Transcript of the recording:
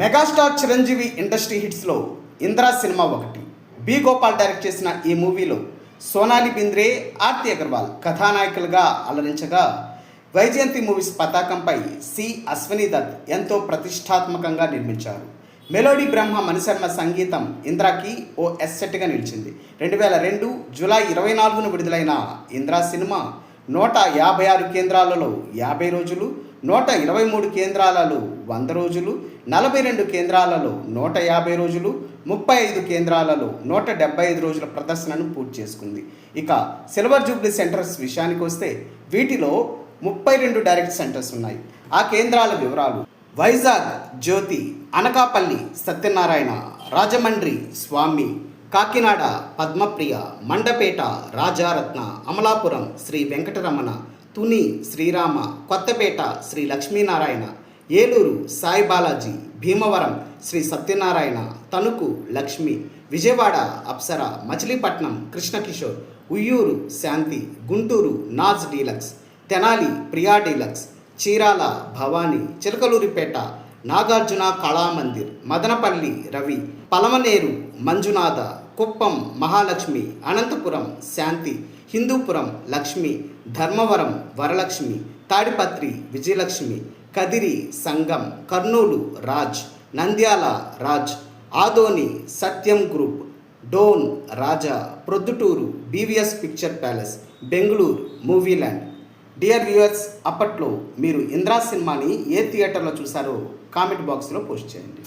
Megastar Chiranjeevi industry హిట్స్లో Indra cinema ఒకటి. B Gopal direct చేసిన ఈ మూవీలో సోనాలి బింద్రే ఆర్తి అగర్వాల్ కథానాయకులుగా అలరించగా వైజయంతి మూవీస్ పతాకంపై సి అశ్వనీ దత్ ఎంతో ప్రతిష్టాత్మకంగా నిర్మించారు. మెలోడీ బ్రహ్మ మణిశర్మ సంగీతం ఇంద్రాకి ఓ ఎస్సెట్గా నిలిచింది. రెండు వేల రెండు జూలై ఇరవై నాలుగున విడుదలైన ఇంద్రా సినిమా నూట యాభై ఆరు కేంద్రాలలో యాభై రోజులు నూట ఇరవై మూడు కేంద్రాలలో వంద రోజులు నలభై రెండు కేంద్రాలలో నూట యాభై రోజులు ముప్పై ఐదు కేంద్రాలలో నూట డెబ్బై ఐదు రోజుల ప్రదర్శనను పూర్తి చేసుకుంది. ఇక సిల్వర్ జూబ్లీ సెంటర్స్ విషయానికి వస్తే వీటిలో ముప్పై రెండు డైరెక్ట్ సెంటర్స్ ఉన్నాయి. ఆ కేంద్రాల వివరాలు. Vizag Jyothi Anakapalli Satyanarayana Rajahmundry Swamy Kakinada Padmapriya Mandapeta Rajaratna Amalapuram Shri Venkataramana Tuni Srirama Kothapeta Shri Lakshminarayana Eluru Sai Balaji Bhimavaram Shri Satyanarayana Tanuku Lakshmi Vijayawada Apsara Machilipatnam Krishnakishore Uyyuru Shanti Guntur Naaz deluxe Tenali Priya deluxe Chirala Bhavani Chilakaluripet Nagarjuna Kalamandir Madanapalle Ravi Palamaner Manjunatha Kuppam Mahalakshmi Anantapur Shanti Hindupur Lakshmi Dharmavaram Varalakshmi Tadipatri Vijayalakshmi Kadiri Sangam Kurnool Raj Nandyal Raj Adoni Satyam group Dhone Raja Proddatur BVS picture palace Bengaluru Movieland dear viewers అప్పట్లో మీరు ఇంద్రా సినిమాని ఏ థియేటర్లో చూసారో comment బాక్స్లో post చేయండి.